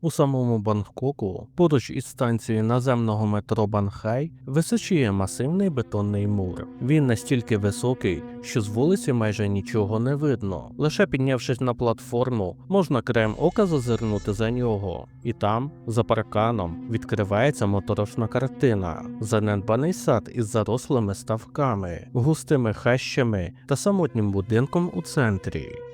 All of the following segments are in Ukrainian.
У самому Бангкоку, поруч із станцією наземного метро Банхай, височіє масивний бетонний мур. Він настільки високий, що з вулиці майже нічого не видно. Лише піднявшись на платформу, можна краєм ока зазирнути за нього. І там, за парканом, відкривається моторошна картина: занедбаний сад із зарослими ставками, густими хащами та самотнім будинком у центрі.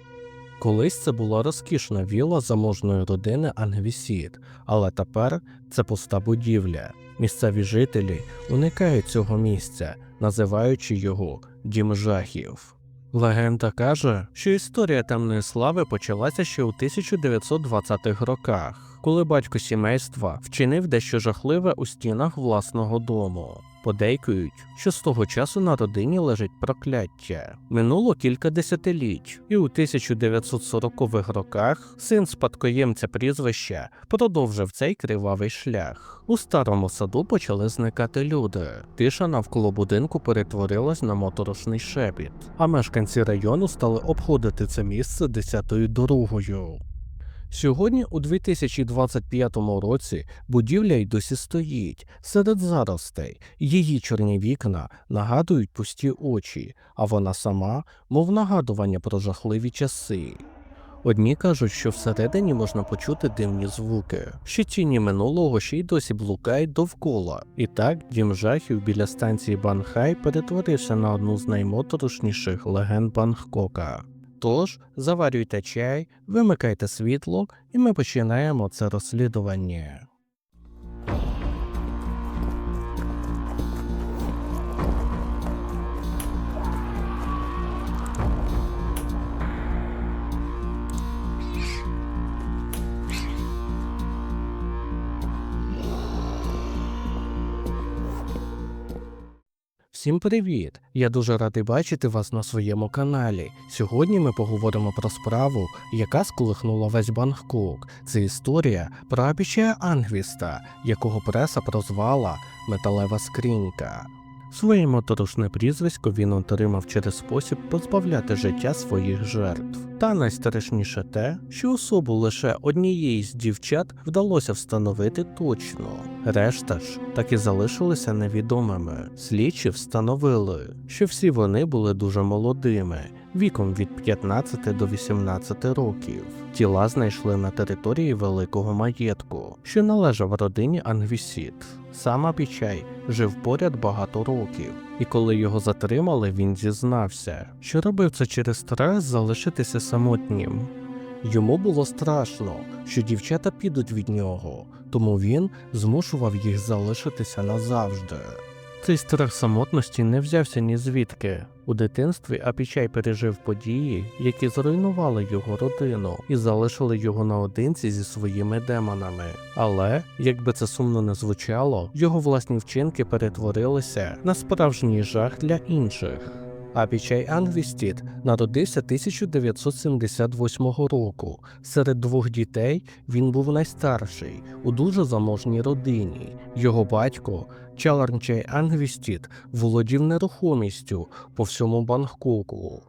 Колись це була розкішна вілла заможної родини Ангвісіт, але тепер це пуста будівля. Місцеві жителі уникають цього місця, називаючи його дім жахів. Легенда каже, що історія темної слави почалася ще у 1920-х роках, коли батько сімейства вчинив дещо жахливе у стінах власного дому. Подейкують, що з того часу на родині лежить прокляття. Минуло кілька десятиліть, і у 1940-х роках син спадкоємця прізвища продовжив цей кривавий шлях. У старому саду почали зникати люди. Тиша навколо будинку перетворилась на моторошний шепіт, а мешканці району стали обходити це місце десятою дорогою. Сьогодні, у 2025 році, будівля й досі стоїть серед заростей. Її чорні вікна нагадують пусті очі, а вона сама, мов нагадування про жахливі часи. Одні кажуть, що всередині можна почути дивні звуки, що тіні минулого ще й досі блукають довкола. І так дім жахів біля станції Банхай перетворився на одну з наймоторошніших легенд Бангкока. Тож заварюйте чай, вимикайте світло, і ми починаємо це розслідування. Всім привіт! Я дуже радий бачити вас на своєму каналі. Сьогодні ми поговоримо про справу, яка сколихнула весь Бангкок. Це історія про Абічая Ангвіста, якого преса прозвала Металева скринька. Своє моторошне прізвисько він отримав через спосіб позбавляти життя своїх жертв. Та найстрашніше те, що особу лише однієї з дівчат вдалося встановити точно. Решта ж так і залишилися невідомими. Слідчі встановили, що всі вони були дуже молодими, віком від 15 до 18 років. Тіла знайшли на території великого маєтку, що належав родині Ангвісіт. Сам Апічай жив поряд багато років, і коли його затримали, він зізнався, що робив це через страх залишитися самотнім. Йому було страшно, що дівчата підуть від нього, тому він змушував їх залишитися назавжди. Цей страх самотності не взявся ні звідки. У дитинстві Апічай пережив події, які зруйнували його родину і залишили його наодинці зі своїми демонами. Але, як би це сумно не звучало, його власні вчинки перетворилися на справжній жах для інших. Апічай Ангвістіт народився 1978 року. Серед двох дітей він був найстарший у дуже заможній родині. Його батько Чаларнчай Ангвістіт володів нерухомістю по всьому Бангкоку.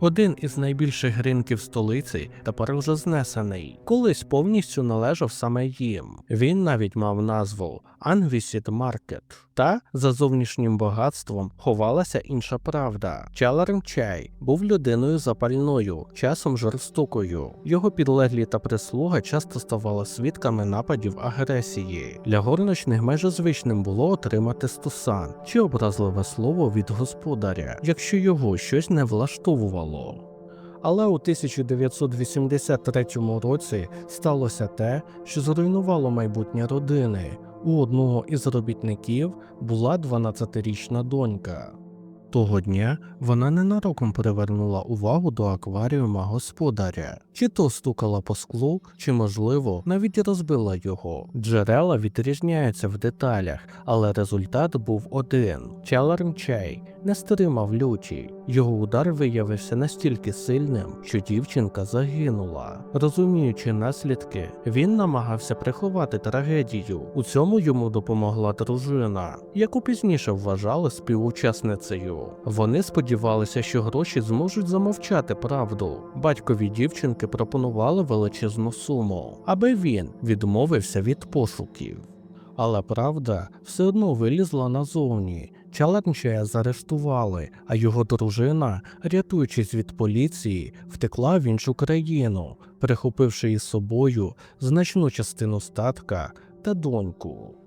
Один із найбільших ринків столиці тепер уже знесений. Колись повністю належав саме їм. Він навіть мав назву Ангвісіт Маркет. Та за зовнішнім багатством ховалася інша правда. Чаларм Чай був людиною запальною, часом жорстокою. Його підлеглі та прислуга часто ставали свідками нападів агресії. Для горничних майже звичним було отримати стусан чи образливе слово від господаря, якщо його щось не влаштовувало. Але у 1983 році сталося те, що зруйнувало майбутнє родини. У одного із робітників була 12-річна донька. Того дня вона ненароком привернула увагу до акваріума господаря, чи то стукала по склу, чи, можливо, навіть розбила його. Джерела відрізняються в деталях, але результат був один: Чаларм Чей не стримав люті. Його удар виявився настільки сильним, що дівчинка загинула. Розуміючи наслідки, він намагався приховати трагедію. У цьому йому допомогла дружина, яку пізніше вважали співучасницею. Вони сподівалися, що гроші зможуть замовчати правду. Батькові дівчинки пропонували величезну суму, аби він відмовився від пошуків. Але правда все одно вилізла назовні. Чаленчая заарештували, а його дружина, рятуючись від поліції, втекла в іншу країну, прихопивши із собою значну частину статка та доньку.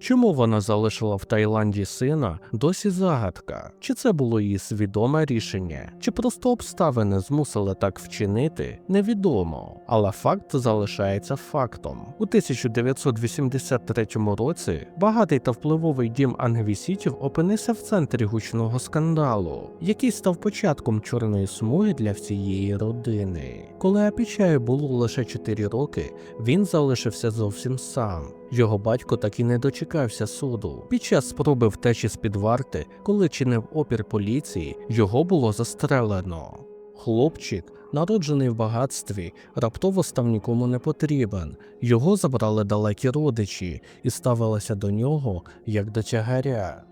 Чому вона залишила в Таїланді сина, досі загадка. Чи це було її свідоме рішення, чи просто обставини змусили так вчинити, невідомо. Але факт залишається фактом. У 1983 році багатий та впливовий дім ангвісітів опинився в центрі гучного скандалу, який став початком чорної смуги для всієї родини. Коли Апічаю було лише 4 роки, він залишився зовсім сам. Його батько так і не дочекався суду. Під час спроби втечі з під варти, коли чинив опір поліції, його було застрелено. Хлопчик, народжений в багатстві, раптово став нікому не потрібен. Його забрали далекі родичі і ставилися до нього як до тягаря.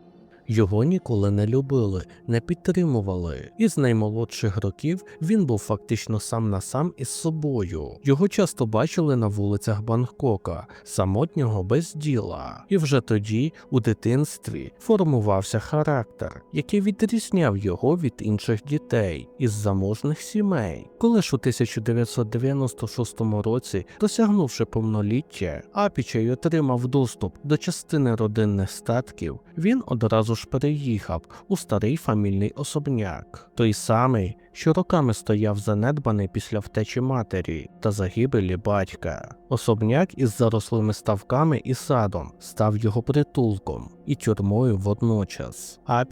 Його ніколи не любили, не підтримували, і з наймолодших років він був фактично сам на сам із собою. Його часто бачили на вулицях Бангкока, самотнього без діла. І вже тоді, у дитинстві, формувався характер, який відрізняв його від інших дітей із заможних сімей. Коли ж у 1996 році, досягнувши повноліття, Апічай отримав доступ до частини родинних статків, він одразу ж переїхав у старий фамільний особняк, той самий, що роками стояв занедбаний після втечі матері та загибелі батька. Особняк із зарослими ставками і садом став його притулком і тюрмою водночас. А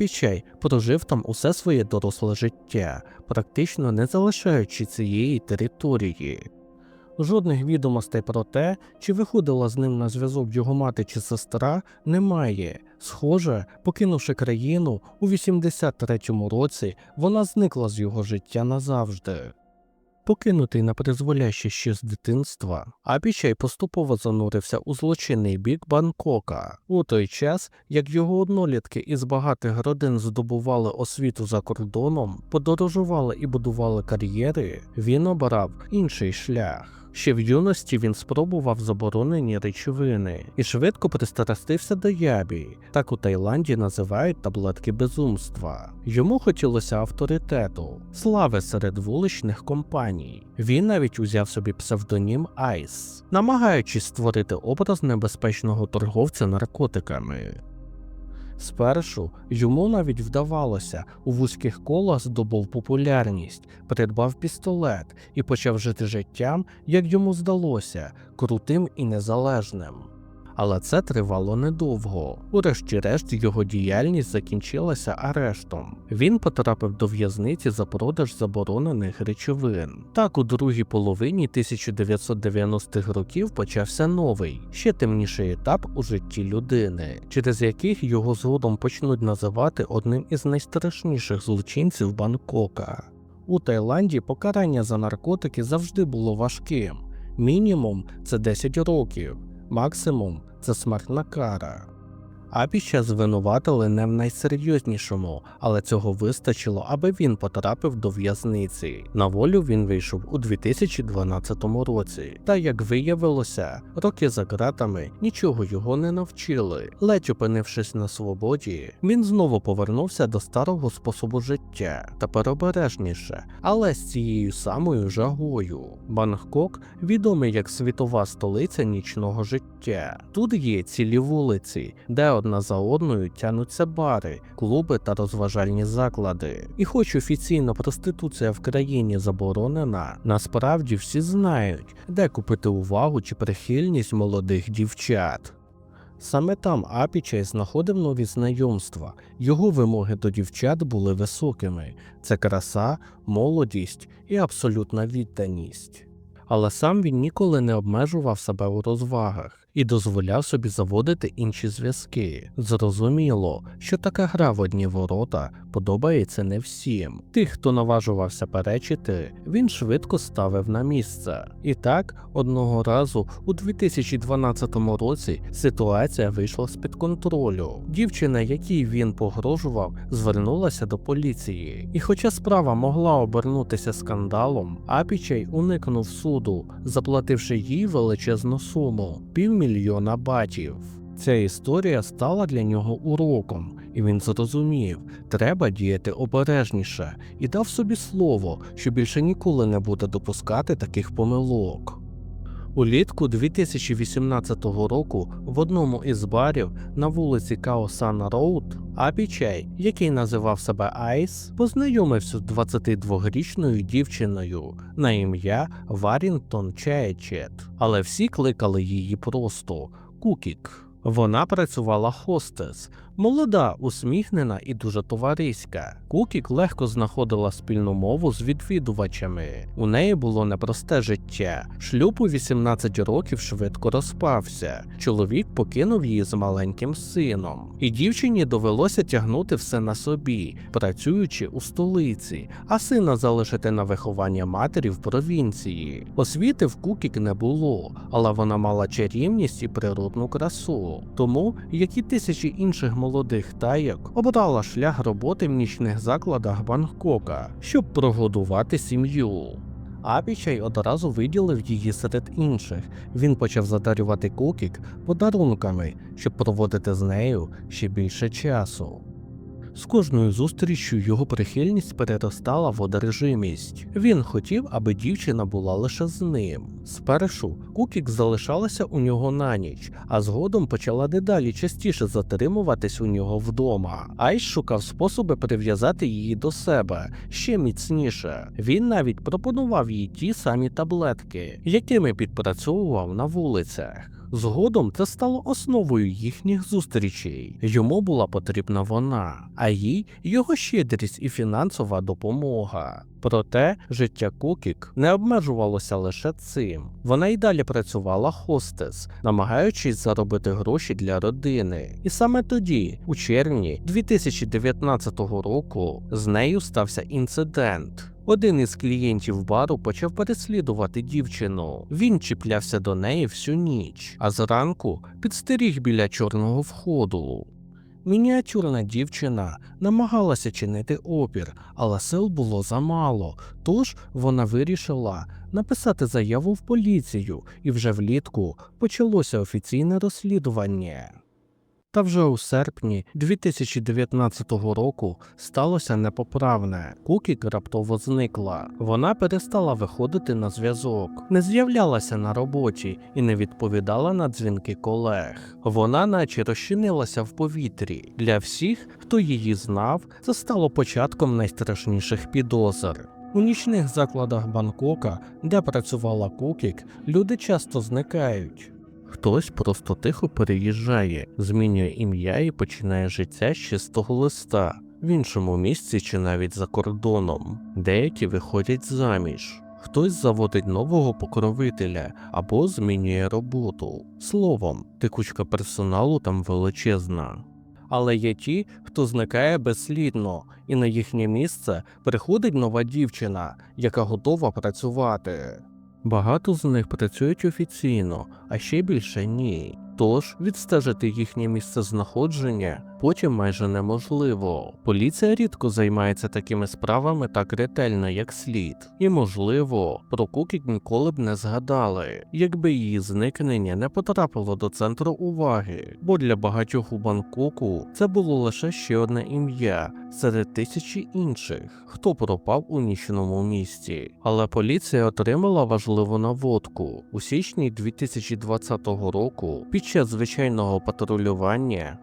прожив там усе своє доросле життя, практично не залишаючи цієї території. Жодних відомостей про те, чи виходила з ним на зв'язок його мати чи сестра, немає. Схоже, покинувши країну у 83-му році, вона зникла з його життя назавжди. Покинутий на призволяще ще з дитинства, Апічай поступово занурився у злочинний бік Бангкока. У той час, як його однолітки із багатих родин здобували освіту за кордоном, подорожували і будували кар'єри, він обрав інший шлях. Ще в юності він спробував заборонені речовини і швидко пристрастився до ябі. Так у Таїланді називають таблетки безумства. Йому хотілося авторитету, слави серед вуличних компаній. Він навіть узяв собі псевдонім Айс, намагаючись створити образ небезпечного торговця наркотиками. Спершу йому навіть вдавалося, у вузьких колах здобув популярність, придбав пістолет і почав жити життям, як йому здалося, крутим і незалежним. Але це тривало недовго. Урешті-решт його діяльність закінчилася арештом. Він потрапив до в'язниці за продаж заборонених речовин. Так у другій половині 1990-х років почався новий, ще темніший етап у житті людини, через яких його згодом почнуть називати одним із найстрашніших злочинців Бангкока. У Таїланді покарання за наркотики завжди було важким. Мінімум це 10 років, максимум Watts Smart na cara. Апіща звинуватили не в найсерйознішому, але цього вистачило, аби він потрапив до в'язниці. На волю він вийшов у 2012 році. Та як виявилося, роки за ґратами нічого його не навчили. Ледь опинившись на свободі, він знову повернувся до старого способу життя, тепер обережніше, але з цією самою жагою. Бангкок відомий як світова столиця нічного життя. Тут є цілі вулиці, де одна за одною тянуться бари, клуби та розважальні заклади. І хоч офіційно проституція в країні заборонена, насправді всі знають, де купити увагу чи прихильність молодих дівчат. Саме там Апічай знаходив нові знайомства. Його вимоги до дівчат були високими: це краса, молодість і абсолютна відданість. Але сам він ніколи не обмежував себе у розвагах. І дозволяв собі заводити інші зв'язки. Зрозуміло, що така гра в одні ворота подобається не всім. Тих, хто наважувався перечити, він швидко ставив на місце. І так, одного разу у 2012 році ситуація вийшла з-під контролю. Дівчина, якій він погрожував, звернулася до поліції. І хоча справа могла обернутися скандалом, Апічай уникнув суду, заплативши їй величезну суму півмільйона батів. Ця історія стала для нього уроком, і він зрозумів, треба діяти обережніше, і дав собі слово, що більше ніколи не буде допускати таких помилок. Улітку 2018 року в одному із барів на вулиці Каосана Роуд Апічай, який називав себе Айс, познайомився з 22-річною дівчиною на ім'я Варінтон Чаєчет, але всі кликали її просто Кукік. Вона працювала хостес, молода, усміхнена і дуже товариська. Кукік легко знаходила спільну мову з відвідувачами. У неї було непросте життя. Шлюб у 18 років швидко розпався. Чоловік покинув її з маленьким сином, і дівчині довелося тягнути все на собі, працюючи у столиці, а сина залишити на виховання матері в провінції. Освіти в Кукік не було, але вона мала чарівність і природну красу. Тому, як і тисячі інших молодих тайок, обрала шлях роботи в нічних закладах Бангкока, щоб прогодувати сім'ю. Апічай одразу виділив її серед інших. Він почав задарювати Кукік подарунками, щоб проводити з нею ще більше часу. З кожною зустріччю його прихильність переростала в одержимість. Він хотів, аби дівчина була лише з ним. Спершу Кукік залишалася у нього на ніч, а згодом почала дедалі частіше затримуватись у нього вдома. Айш шукав способи прив'язати її до себе ще міцніше. Він навіть пропонував їй ті самі таблетки, якими підпрацьовував на вулицях. Згодом це стало основою їхніх зустрічей. Йому була потрібна вона, а їй його щедрість і фінансова допомога. Проте життя Кукік не обмежувалося лише цим. Вона й далі працювала хостес, намагаючись заробити гроші для родини. І саме тоді, у червні 2019 року, з нею стався інцидент. Один із клієнтів бару почав переслідувати дівчину. Він чіплявся до неї всю ніч, а зранку підстеріг біля чорного входу. Мініатюрна дівчина намагалася чинити опір, але сил було замало, тож вона вирішила написати заяву в поліцію, і вже влітку почалося офіційне розслідування. Та вже у серпні 2019 року сталося непоправне. Кукік раптово зникла. Вона перестала виходити на зв'язок, не з'являлася на роботі і не відповідала на дзвінки колег. Вона наче розчинилася в повітрі. Для всіх, хто її знав, це стало початком найстрашніших підозр. У нічних закладах Бангкока, де працювала Кукік, люди часто зникають. Хтось просто тихо переїжджає, змінює ім'я і починає життя з чистого листа в іншому місці чи навіть за кордоном. Деякі виходять заміж. Хтось заводить нового покровителя або змінює роботу. Словом, текучка персоналу там величезна. Але є ті, хто зникає безслідно, і на їхнє місце приходить нова дівчина, яка готова працювати. Багато з них працюють офіційно, а ще більше ні. Тож відстежити їхнє місце знаходження потім майже неможливо. Поліція рідко займається такими справами так ретельно, як слід, і, можливо, про Кукік ніколи б не згадали, якби її зникнення не потрапило до центру уваги, бо для багатьох у Бангкоку це було лише ще одне ім'я серед тисячі інших, хто пропав у нічному місті. Але поліція отримала важливу наводку у січні 2020 року. Під час звичайного патрулювання в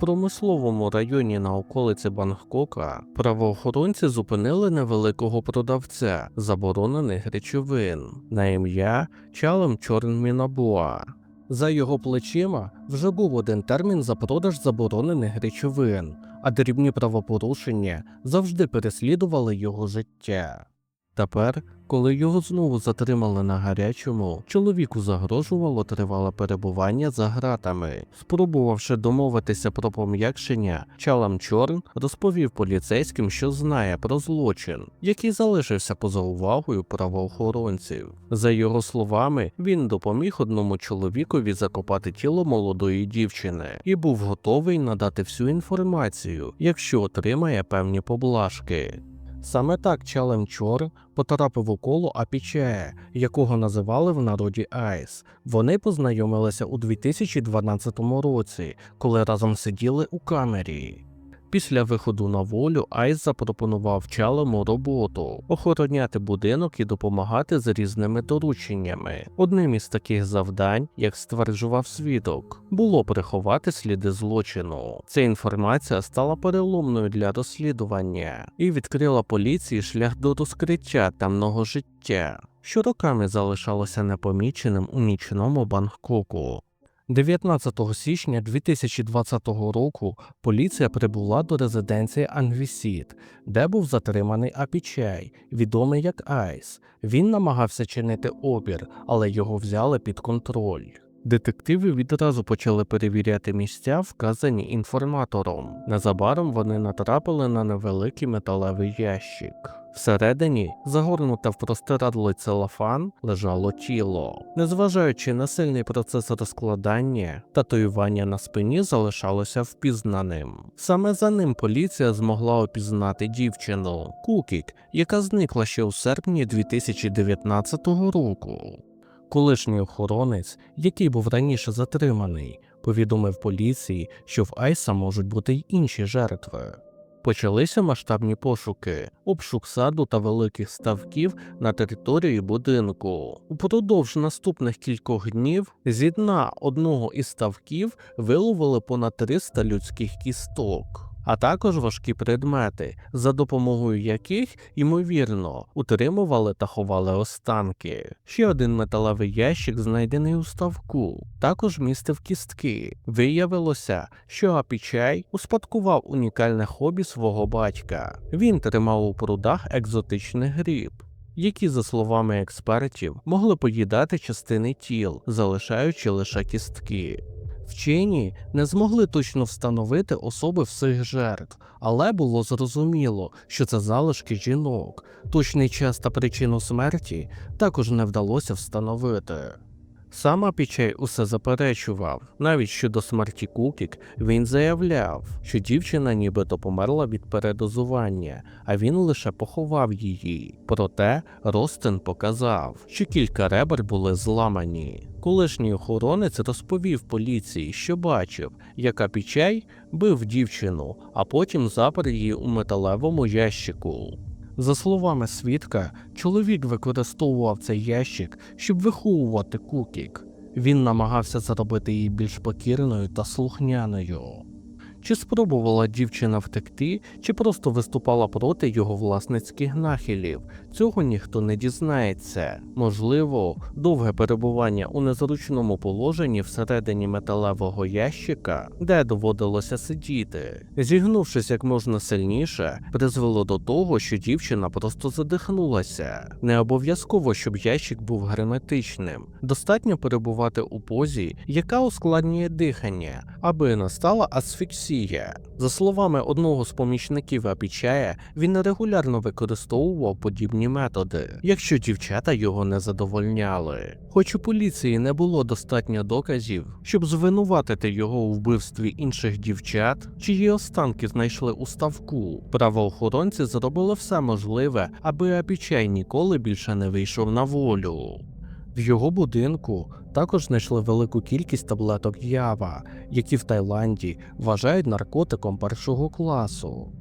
промисловому районі на околиці Бангкока правоохоронці зупинили невеликого продавця заборонених речовин на ім'я Чалем Чорнмінабуа. За його плечима вже був один термін за продаж заборонених речовин, а дрібні правопорушення завжди переслідували його життя. Тепер, коли його знову затримали на гарячому, чоловіку загрожувало тривале перебування за гратами. Спробувавши домовитися про пом'якшення, Чалам Чорн розповів поліцейським, що знає про злочин, який залишився поза увагою правоохоронців. За його словами, він допоміг одному чоловікові закопати тіло молодої дівчини і був готовий надати всю інформацію, якщо отримає певні поблажки. Саме так Чалем Чор потрапив у коло Апічея, якого називали в народі Айс. Вони познайомилися у 2012 році, коли разом сиділи у камері. Після виходу на волю Айс запропонував Чалему роботу охороняти будинок і допомагати з різними дорученнями. Одним із таких завдань, як стверджував свідок, було приховати сліди злочину. Ця інформація стала переломною для розслідування і відкрила поліції шлях до розкриття темного життя, що роками залишалося непоміченим у нічному Бангкоку. 19 січня 2020 року поліція прибула до резиденції Ангвісіт, де був затриманий Апічай, відомий як Айс. Він намагався чинити опір, але його взяли під контроль. Детективи відразу почали перевіряти місця, вказані інформатором. Незабаром вони натрапили на невеликий металевий ящик. Всередині, загорнуте в простирадлий целофан, лежало тіло. Незважаючи на сильний процес розкладання, татуювання на спині залишалося впізнаним. Саме за ним поліція змогла опізнати дівчину Кукік, яка зникла ще у серпні 2019 року. Колишній охоронець, який був раніше затриманий, повідомив поліції, що в Айса можуть бути й інші жертви. Почалися масштабні пошуки, обшук саду та великих ставків на території будинку. Упродовж наступних кількох днів зі дна одного із ставків виловили понад 300 людських кісток. А також важкі предмети, за допомогою яких, ймовірно, утримували та ховали останки. Ще один металевий ящик, знайдений у ставку, також містив кістки. Виявилося, що Апічай успадкував унікальне хобі свого батька. Він тримав у прудах екзотичний гриб. Які, за словами експертів, могли поїдати частини тіл, залишаючи лише кістки. Вчені не змогли точно встановити особи всіх жертв, але було зрозуміло, що це залишки жінок. Точний час та причину смерті також не вдалося встановити. Сам Апічай усе заперечував. Навіть щодо смерті Кукік він заявляв, що дівчина нібито померла від передозування, а він лише поховав її. Проте Ростен показав, що кілька ребер були зламані. Колишній охоронець розповів поліції, що бачив, як Апічай бив дівчину, а потім запер її у металевому ящику. За словами свідка, чоловік використовував цей ящик, щоб виховувати кукік. Він намагався зробити її більш покірною та слухняною. Чи спробувала дівчина втекти, чи просто виступала проти його власницьких нахилів, цього ніхто не дізнається. Можливо, довге перебування у незручному положенні всередині металевого ящика, де доводилося сидіти, зігнувшись як можна сильніше, призвело до того, що дівчина просто задихнулася. Не обов'язково, щоб ящик був герметичним. Достатньо перебувати у позі, яка ускладнює дихання, аби не стала асфіксія. За словами одного з помічників Апічая, він регулярно використовував подібні методи, якщо дівчата його не задовольняли. Хоч у поліції не було достатньо доказів, щоб звинуватити його у вбивстві інших дівчат, чиї останки знайшли у ставку, правоохоронці зробили все можливе, аби Апічай ніколи більше не вийшов на волю. В його будинку також знайшли велику кількість таблеток ява, які в Таїланді вважають наркотиком першого класу.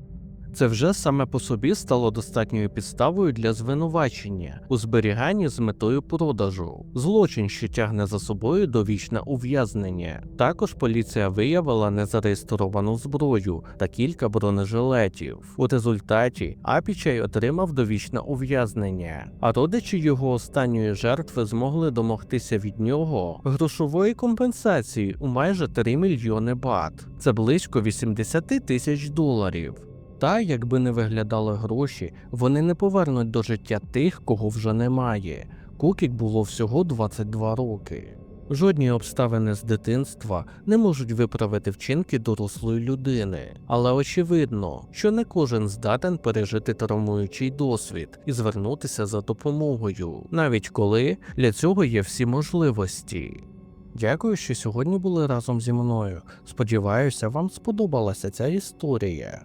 Це вже саме по собі стало достатньою підставою для звинувачення у зберіганні з метою продажу, злочин, що тягне за собою довічне ув'язнення. Також поліція виявила незареєстровану зброю та кілька бронежилетів. У результаті Апічай отримав довічне ув'язнення, а родичі його останньої жертви змогли домогтися від нього грошової компенсації у майже 3 мільйони бат. Це близько 80 тисяч доларів. Та, якби не виглядали гроші, вони не повернуть до життя тих, кого вже немає. Кукік було всього 22 роки. Жодні обставини з дитинства не можуть виправити вчинки дорослої людини, але очевидно, що не кожен здатен пережити травмуючий досвід і звернутися за допомогою, навіть коли для цього є всі можливості. Дякую, що сьогодні були разом зі мною. Сподіваюся, вам сподобалася ця історія.